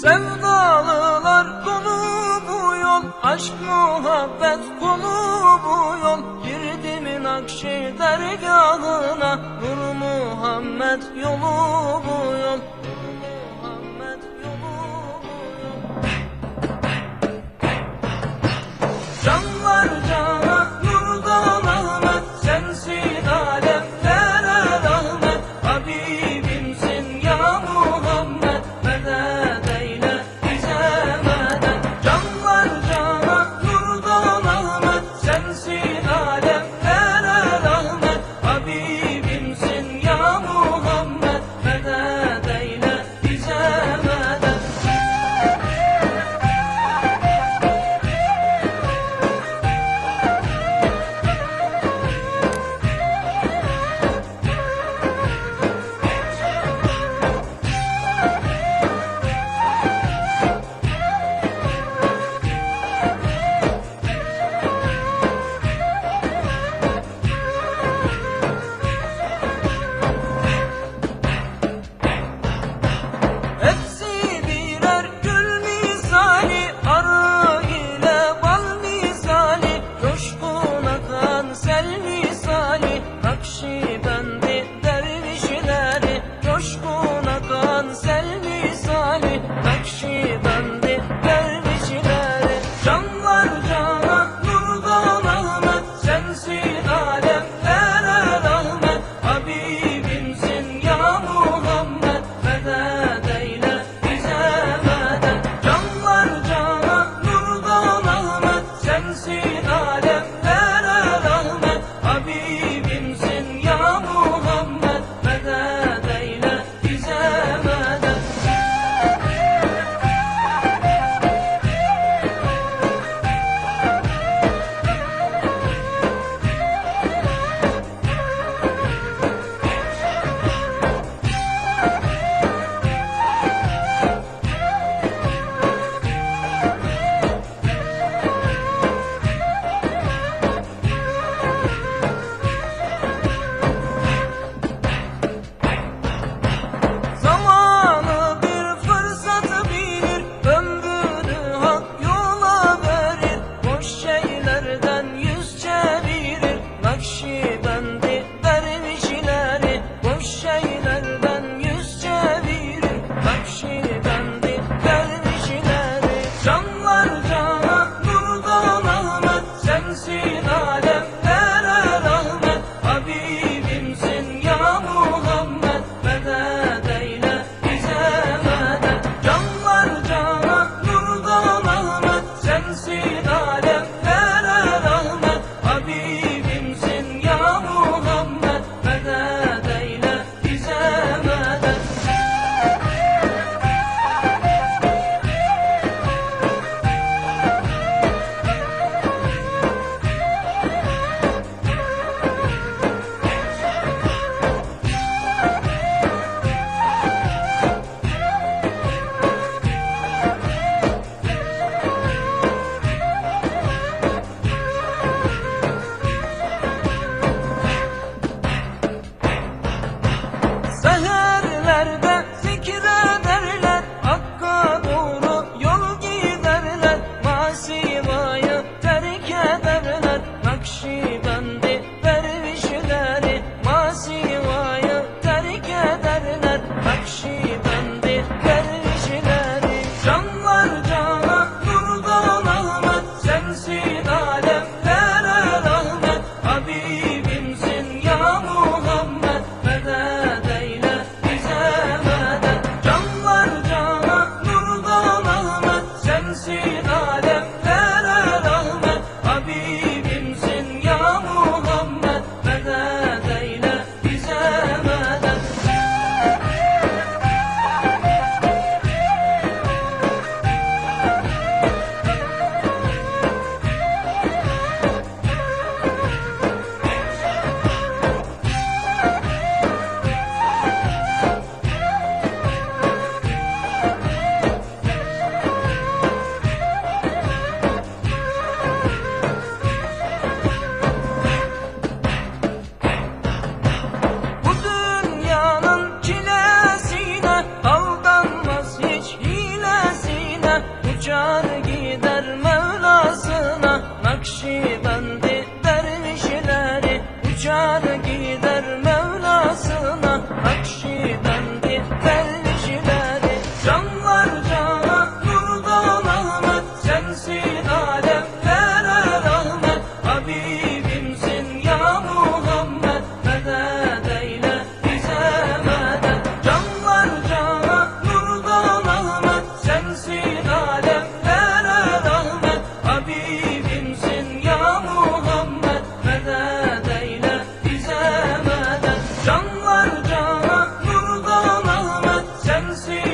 Sevdalılar konu bu yol Aşk muhabbet konu bu yol. Girdimin akşi dergahına Nur Muhammed yol Tell me. can gider Mevlasına. Nakşibendi dervişleri uçar see.